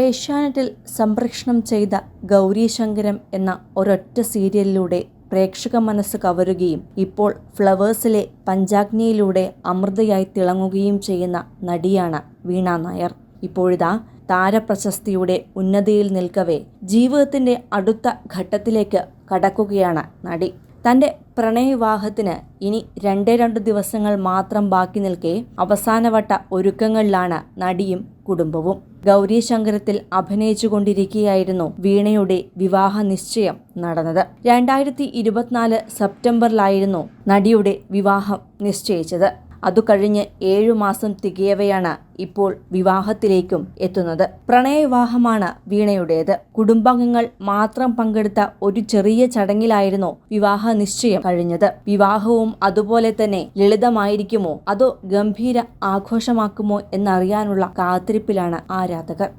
ഏഷ്യാനെറ്റിൽ സംപ്രേഷണം ചെയ്ത ഗൗരീശങ്കരം എന്ന ഒരൊറ്റ സീരിയലിലൂടെ പ്രേക്ഷക മനസ്സ് കവരുകയും ഇപ്പോൾ ഫ്ലവേഴ്സിലെ പഞ്ചാഗ്നിയിലൂടെ അമൃതയായി തിളങ്ങുകയും ചെയ്യുന്ന നടിയാണ് വീണ നായർ. ഇപ്പോഴിതാ താരപ്രശസ്തിയുടെ ഉന്നതിയിൽ നിൽക്കവേ ജീവിതത്തിന്റെ അടുത്ത ഘട്ടത്തിലേക്ക് കടക്കുകയാണ് നടി. തന്റെ പ്രണയവിവാഹത്തിന് ഇനി രണ്ടേ രണ്ട് ദിവസങ്ങൾ മാത്രം ബാക്കി നിൽക്കെ അവസാനവട്ട ഒരുക്കങ്ങളിലാണ് നടിയും കുടുംബവും. ഗൗരി ശങ്കരത്തിൽ അഭിനയിച്ചുകൊണ്ടിരിക്കുകയായിരുന്നു വീണയുടെ വിവാഹ നിശ്ചയം നടന്നത്. രണ്ടായിരത്തി ഇരുപത്തിനാല് സെപ്റ്റംബറിലായിരുന്നു നടിയുടെ വിവാഹം നിശ്ചയിച്ചത്. അതു കഴിഞ്ഞ് ഏഴു മാസം തികയവെയാണ് ഇപ്പോൾ വിവാഹത്തിലേക്കും എത്തുന്നത്. പ്രണയവിവാഹമാണ് വീണയുടേത്. കുടുംബാംഗങ്ങൾ മാത്രം പങ്കെടുത്ത ഒരു ചെറിയ ചടങ്ങിലായിരുന്നു വിവാഹ നിശ്ചയം കഴിഞ്ഞത്. വിവാഹവും അതുപോലെ തന്നെ ലളിതമായിരിക്കുമോ? അതോ ഗംഭീര ആഘോഷമാക്കുമോ എന്നറിയാനുള്ള കാത്തിരിപ്പിലാണ് ആരാധകർ.